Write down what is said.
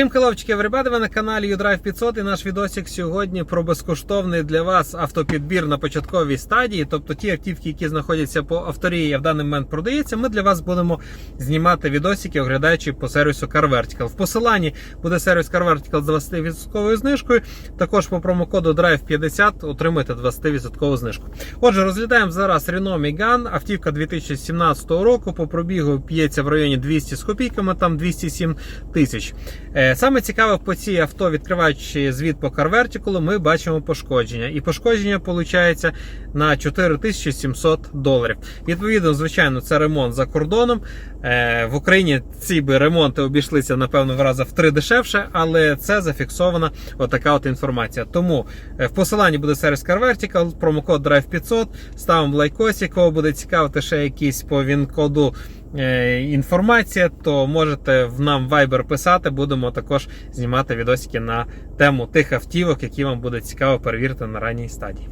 Всім хеловчики, ребята, ви на каналі UDrive 500 і наш відосик сьогодні про безкоштовний для вас автопідбір на початковій стадії. Тобто ті автівки, які знаходяться по авторії, а в даний момент продаються, ми для вас будемо знімати відосики, оглядаючи по сервісу CarVertical. В посиланні буде сервіс CarVertical з 20% знижкою. Також по промокоду Drive 50 отримаєте 20% знижку. Отже, розглядаємо зараз Renault Megane, автівка 2017 року. По пробігу п'ється в районі 200 з копійками, там 207 тисяч. Е, Саме цікаве по цій авто, відкриваючи звіт по CarVertical, ми бачимо пошкодження. І пошкодження виходить на 4700 доларів. Відповідно, звичайно, це ремонт за кордоном. Е, В Україні ці би ремонти обійшлися, напевно, в рази в три дешевше, але це зафіксована отака от інформація. Тому е, в посиланні буде сервіс CarVertical, промокод Drive 500, ставимо лайкосик, кого буде цікавити ще якісь по він-коду інформація, то можете в нам Viber писати. Будемо також знімати відосики на тему тих автівок, які вам буде цікаво перевірити на ранній стадії.